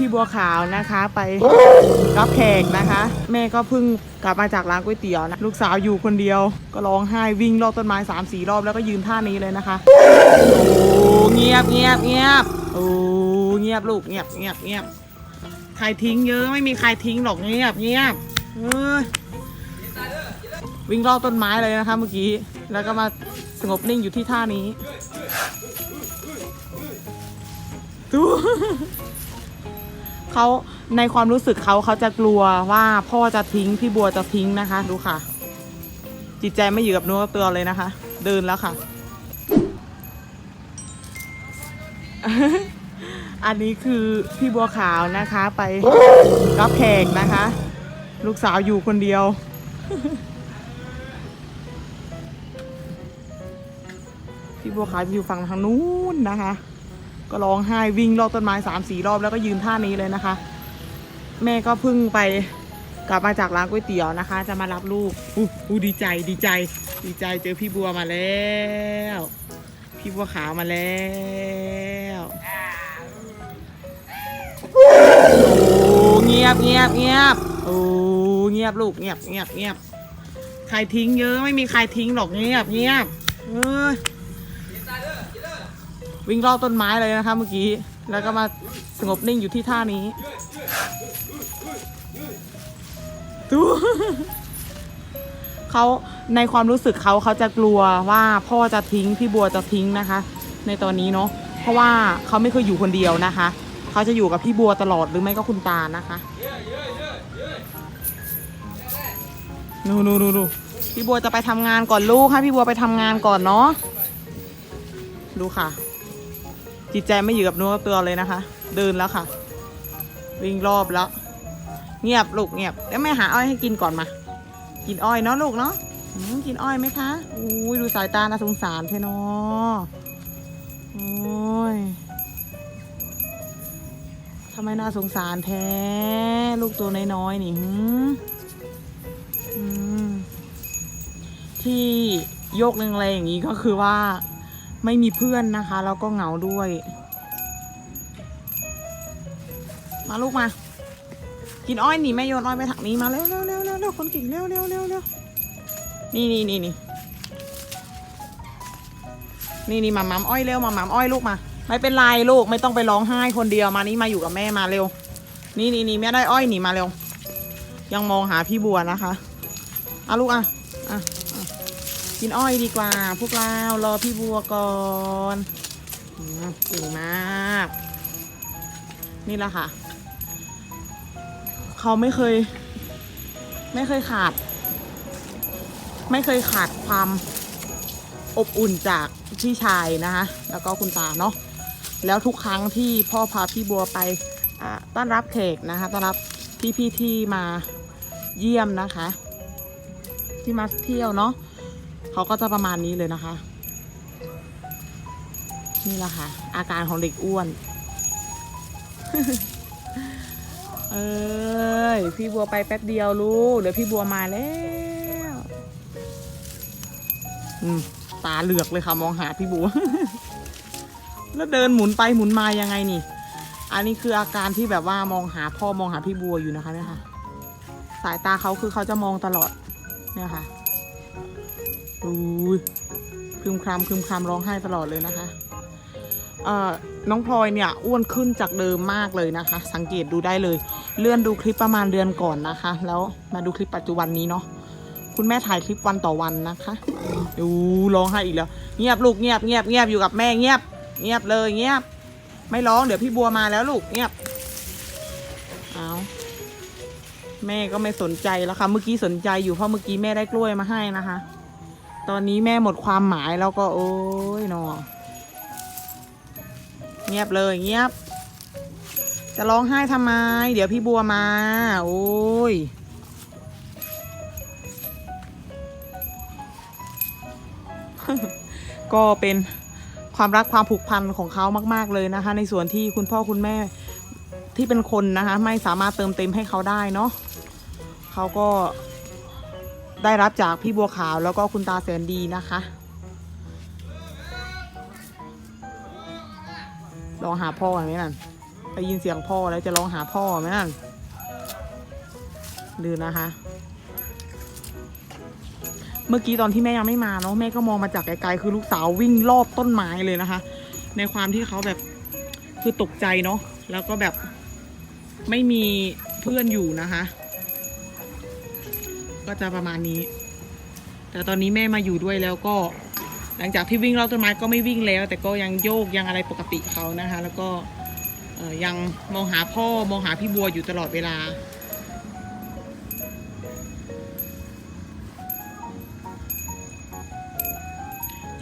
พี่บัวขาวนะคะ ไปรับแขกนะคะ แม่ก็เพิ่งกลับมาจากร้านก๋วยเตี๋ยวนะลูกสาวอยู่คนเดียว ก็ร้องไห้วิ่งรอบต้นไม้สามสี่รอบแล้วก็ยืนท่านี้เลยนะคะโอ้เงียบเงียบเงียบโอ้เงียบลูกเงียบเงียบเงียบใครทิ้งเยอะไม่มีใครทิ้งหรอกเงียบเงียบเออวิ่งรอบต้นไม้เลยนะคะเมื่อกี้ แล้วก็มาสงบนิ่งอยู่ที่ท่านี้ดู เขาในความรู้สึกเขาเขาจะกลัวว่าพ่อจะทิ้งพี่บัวจะทิ้งนะคะ ดูค่ะ จิตใจไม่อยู่กับเนื้อกับตัวเลยนะคะ เดินแล้วค่ะ อันนี้คือพี่บัวขาวนะคะไปรับแขกนะคะ ลูกสาวอยู่คนเดียวพี่บัวขาวอยู่ฝั่งทางนู้นนะคะ ก็ร้องไห้วิ่งรอบต้นไม้สามสี่รอบแล้วก็ยืนท่านี้เลยนะคะ แม่ก็พิ่งไปกลับมาจากร้านก๋วยเตี๋ยวนะคะ จะมารับลูกอู้อู้ดีใจดีใจ ดีใจเจอพี่บัวมาแล้ว พี่บัวขาวมาแล้วโอ้เงียบเงียบเงียบโอ้เงียบลูกเงียบเงียบเงียบใครทิ้งเยอะไม่มีใครทิ้งหรอกเงียบเงียบเออ วิ่งรอบต้นไม้เลยนะคะเมื่อกี้ แล้วก็มาสงบนิ่งอยู่ที่ท่านี้ดูเขาในความรู้สึกเขาเขาจะกลัวว่าพ่อจะทิ้งพี่บัวจะทิ้งนะคะ ในตอนนี้เนาะเพราะว่าเขาไม่เคยอยู่คนเดียวนะคะเขาจะอยู่กับพี่บัวตลอดหรือไม่ก็คุณตานะคะนูนูนูนูพี่บัวจะไปทำงานก่อนลูกให้พี่บัวไปทำงานก่อนเนาะดูค่ะ จิตใจไม่อยู่กับเนื้อกับตัวเลยนะคะ เดินแล้วค่ะ วิ่งรอบแล้ว เงียบลูกเงียบแล้วแม่หาอ้อยให้กินก่อนมา กินอ้อยเนาะลูกเนาะกินอ้อยไหมคะอุ้ยดูสายตาน่าสงสารเทนาะโอ้ยทำไมน่าสงสารแท้ ลูกตัวน้อยๆนี่หืมอืมที่โยกแรงๆอย่างนี้ก็คือว่า ไม่มีเพื่อนนะคะ แล้วก็เหงาด้วย มาลูกมา กินอ้อยหนีแม่โยนอ้อยไปถังนี้มาเร็วเร็วเร็วเร็วคนเก่งเร็วเร็วเร็วเร็วนี่นี่นี่นี่นี่นี่มาหมามอ้อยเร็วมาหมามอ้อยลูกมา ไม่เป็นไรลูกไม่ต้องไปร้องไห้คนเดียวมานี่มาอยู่กับแม่มาเร็ว นี่นี่นี่แม่ได้อ้อยหนีมาเร็ว ยังมองหาพี่บัวนะคะเอาลูกอะอะ กินอ้อยดีกว่า พวกเรารอพี่บัวก่อนอืมเก่งมาก นี่แหละค่ะ เขาไม่เคย ไม่เคยขาด ไม่เคยขาดความอบอุ่นจากพี่ชายนะคะ แล้วก็คุณตาเนาะแล้วทุกครั้งที่พ่อพาพี่บัวไปต้อนรับแขกนะคะ ต้อนรับพี่ๆที่มาเยี่ยมนะคะ ที่มาเที่ยวเนาะ เขาก็จะประมาณนี้เลยนะคะ นี่แหละค่ะ อาการของเด็กอ้วน เอ้ย พี่บัวไปแป๊บเดียวลูก เดี๋ยวพี่บัวมาแล้ว อืม ตาเหลือกเลยค่ะ มองหาพี่บัว แล้วเดินหมุนไปหมุนมายังไงนี่ อันนี้คืออาการที่แบบว่ามองหาพ่อมองหาพี่บัวอยู่นะคะเนี่ยค่ะ สายตาเขาคือเขาจะมองตลอด เนี่ยค่ะ อุ้ยคลึมคลำคลึมคำร้องไห้ตลอดเลยนะคะเอ่อน้องพลอยเนี่ยอ้วนขึ้นจากเดิมมากเลยนะคะ สังเกตดูได้เลย เลื่อนดูคลิปประมาณเดือนก่อนนะคะ แล้วมาดูคลิปปัจจุบันนี้เนาะคุณแม่ถ่ายคลิปวันต่อวันนะคะดูร้องไห้อีกแล้ว เงียบลูกเงียบเงียบเงียบอยู่กับแม่เงียบ เงียบเลยเงียบ ไม่ร้องเดี๋ยวพี่บัวมาแล้วลูกเงียบเอาแม่ก็ไม่สนใจแล้วค่ะเมื่อกี้สนใจอยู่เพราะเมื่อกี้แม่ได้กล้วยมาให้นะคะ ตอนนี้แม่หมดความหมายแล้วก็โอ้ยนอเงียบเลยเงียบ จะร้องไห้ทำไม เดี๋ยวพี่บัวมา โอ้ยก็เป็นความรักความผูกพันของเขามาก ๆ เลยนะคะ ในส่วนที่คุณพ่อคุณแม่ที่เป็นคนนะคะ ไม่สามารถเติมเต็มให้เขาได้เนาะเขาก็ ได้รับจากพี่บัวขาวแล้วก็คุณตาแสนดีนะคะรองหาพ่ออย่างนี้นั่นไปได้ยินเสียงพ่อแล้วจะร้องหาพ่อไหมนั่นดูนะคะ เมื่อกี้ตอนที่แม่ยังไม่มาเนาะแม่ก็มองมาจากไกลๆคือลูกสาววิ่งรอบต้นไม้เลยนะคะ ในความที่เขาแบบคือตกใจเนาะแล้วก็แบบไม่มีเพื่อนอยู่นะคะ ก็จะประมาณนี้ แต่ตอนนี้แม่มาอยู่ด้วยแล้วก็หลังจากที่วิ่งรอบต้นไม้ก็ไม่วิ่งแล้ว แต่ก็ยังโยกยังอะไรปกติเขานะคะ แล้วก็ยังมองหาพ่อมองหาพี่บัวอยู่ตลอดเวลา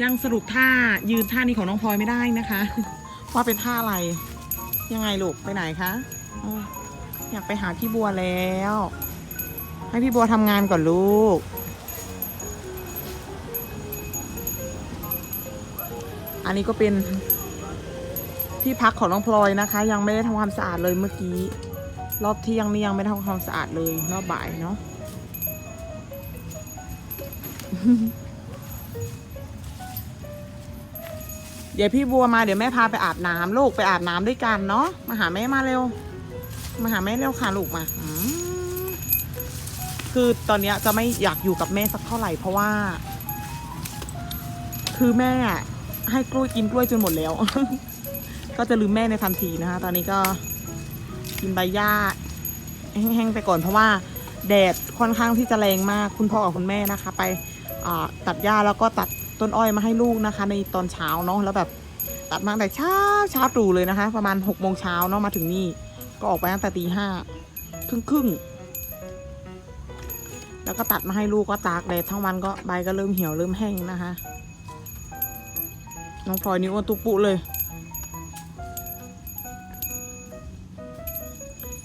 ยังสรุปท่ายืนท่านี้ของน้องพลอยไม่ได้นะคะ ว่าเป็นท่าอะไร ยังไงลูกไปไหนคะอยากไปหาพี่บัวแล้ว ให้พี่บัวทำงานก่อนลูก อันนี้ก็เป็นที่พักของน้องพลอยนะคะ ยังไม่ได้ทำความสะอาดเลยเมื่อกี้ รอบเที่ยงนี่ยังไม่ได้ทำความสะอาดเลยรอบบ่ายเนาะเดี๋ยวพี่บัวมาเดี๋ยวแม่พาไปอาบน้ำลูกไปอาบน้ำด้วยกันเนาะมาหาแม่มาเร็ว มาหาแม่เร็วค่ะลูกมา คือตอนเนี้ยจะไม่อยากอยู่กับแม่สักเท่าไหร่เพราะว่า คือแม่ให้กล้วยกินกล้วยจนหมดแล้ว ก็จะลืมแม่ในทันทีนะคะ ตอนนี้ก็กินใบหญ้าแห้งๆไปก่อนเพราะว่าแดดค่อนข้างที่จะแรงมากคุณพ่อกับคุณแม่นะคะ ไปตัดหญ้าแล้วก็ตัดต้นอ้อยมาให้ลูกนะคะ ในตอนเช้าเนาะแล้วแบบตัดมาตั้งแต่เช้าเช้าตรู่เลยนะคะ ประมาณหกโมงเช้าเนาะมาถึงนี่ก็ออกไปตั้งแต่ตีห้าครึ่งครึ่งๆ แล้วก็ตัดมาให้ลูกก็ตากแดดทั้งวันก็ใบก็เริ่มเหี่ยวเริ่มแห้งนะคะ น้องพลอยนี่อ้วนตุปุเลย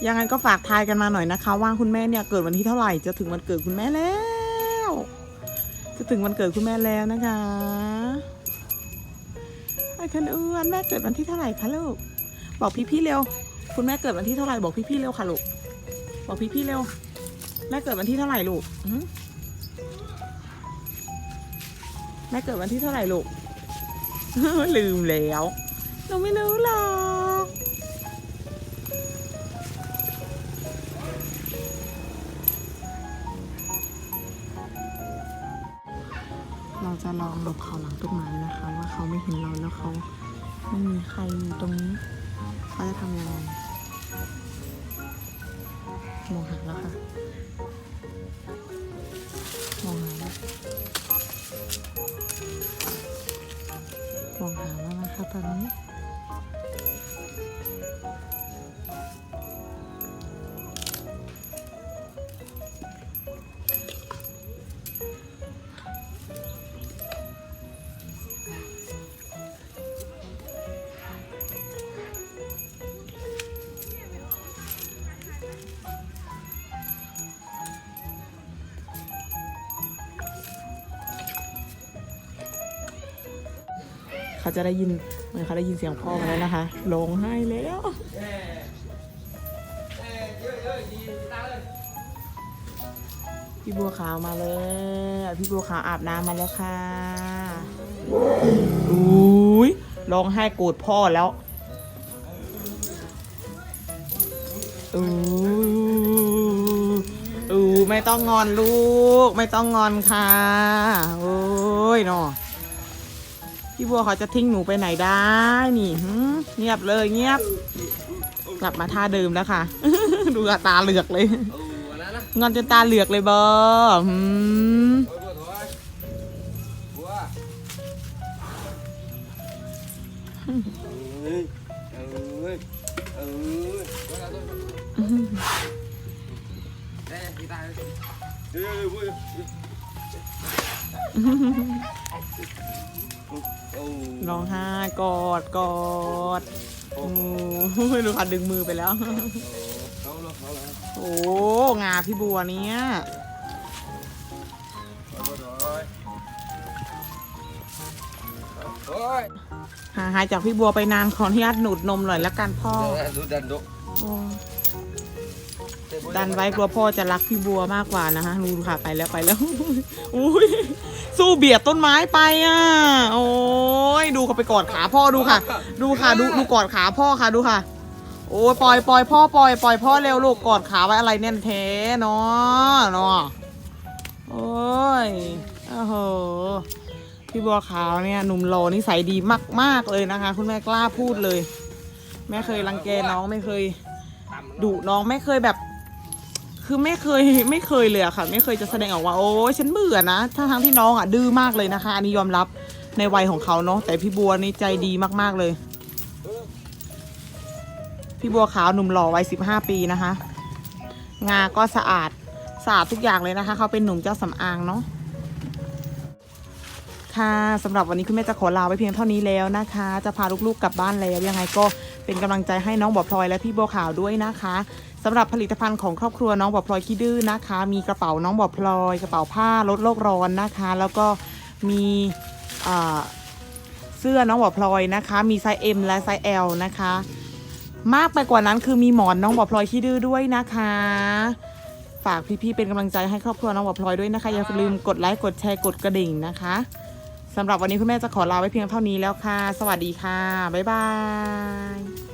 ยังไงก็ฝากทายกันมาหน่อยนะคะ ว่าคุณแม่เนี่ยเกิดวันที่เท่าไหร่จะถึงวันเกิดคุณแม่แล้ว จะถึงวันเกิดคุณแม่แล้วนะคะไอ้คันอ้วนแม่เกิดวันที่เท่าไหร่คะลูกบอกพี่ๆเร็ว คุณแม่เกิดวันที่เท่าไหร่บอกพี่ๆเร็วค่ะลูกบอกพี่ๆเร็ว แม่เกิดวันที่เท่าไหร่ลูกแม่เกิดวันที่เท่าไหร่ลูก ลืมแล้วหนูไม่รู้หรอกเราจะลองหลบเขาหลังต้นไม้นะคะ ว่าเขาไม่เห็นเราแล้วเขาไม่มีใครอยู่ตรงนี้ เขาจะทำยังไงมองหาแล้วค่ะ แเขาจะได้ยินเหมือนเขาได้ยินเสียงพ่อมาแล้วนะคะร้องไห้แล้วพี่บัวขาวมาเลย พี่บัวขาวอาบน้ำมาแล้วค่ะอุ้ยร้องไห้โกรธพ่อแล้วอู้อู้ไม่ต้องงอนลูก ไม่ต้องงอนค่ะ โอ้ยเนาะ พี่บัวเขาจะทิ้งหนูไปไหนได้นี่เงียบเลยเงียบ กลับมาท่าเดิมแล้วค่ะ ดูตาเหลือกเลยงอนจนตาเหลือกเลยเบอร์ ร้องไห้กอดกอดโอ้ไม่รู้ค่ะดึงมือไปแล้ว Ừ, không đâu, không đâu. โอ้งาพี่บัวเนี่ย Bữa rồi. Thôi. ห่างหายจากพี่บัวไปนานขออนุญาตหนูดนมหน่อยละกันพ่อ Rồi, rồi, đần độ. ดันไว้กลัวพ่อจะรักพี่บัวมากกว่านะคะดูค่ะไปแล้วไปแล้วอุ้ยสู้เบียดต้นไม้ไปอะ โอ้ยดูเขาไปกอดขาพ่อดูค่ะ ดูค่ะดูดูกอดขาพ่อค่ะดูค่ะ โอ้ยปล่อยปล่อยพ่อปล่อยปล่อยพ่อเร็วลูกกอดขาไว้อะไรแน่นแท้เนาะเนาะโอ้ยโอ้โหพี่บัวขาวเนี่ยหนุ่มโลนิสัยดีมาก ๆเลยนะคะ คุณแม่กล้าพูดเลย แม่เคยรังแกน้องไม่เคยดุน้องไม่เคยแบบ คือไม่เคยไม่เคยเลยอะค่ะ ไม่เคยจะแสดงออกว่า โอ้ยฉันเบื่อนะทั้งทั้งที่น้องอะดื้อมากเลยนะคะ อันนี้ยอมรับในวัยของเขาเนาะแต่พี่บัวนี่ใจดีมากๆเลย พี่บัวขาวหนุ่มหล่อวัย15ปีนะคะ งาก็สะอาดสะอาดทุกอย่างเลยนะคะ เขาเป็นหนุ่มเจ้าสำอางเนาะค่ะสำหรับวันนี้คุณแม่จะขอลาไว้เพียงเท่านี้แล้วนะคะ จะพาลูกๆกลับบ้านแล้วยังไงก็ เป็นกำลังใจให้น้องบอพลอยและพี่บัวขาวด้วยนะคะสำหรับผลิตภัณฑ์ของครอบครัวน้องบอพลอยขี้ดื้อนะคะ มีกระเป๋าน้องบอพลอย กระเป๋าผ้าลดโลกร้อนนะคะ แล้วก็มีเสื้อน้องบอพลอยนะคะ มีไซส์ M และไซส์ L นะคะ มากไปกว่านั้นคือมีหมอนน้องบอพลอยขี้ดื้อด้วยนะคะฝากพี่ๆเป็นกำลังใจให้ครอบครัวน้องบอพลอยด้วยนะคะอย่าลืมกดไลค์กดแชร์กดกระดิ่งนะคะ สำหรับวันนี้คุณแม่จะขอลาไว้เพียงเท่านี้แล้วค่ะ สวัสดีค่ะ บ๊ายบาย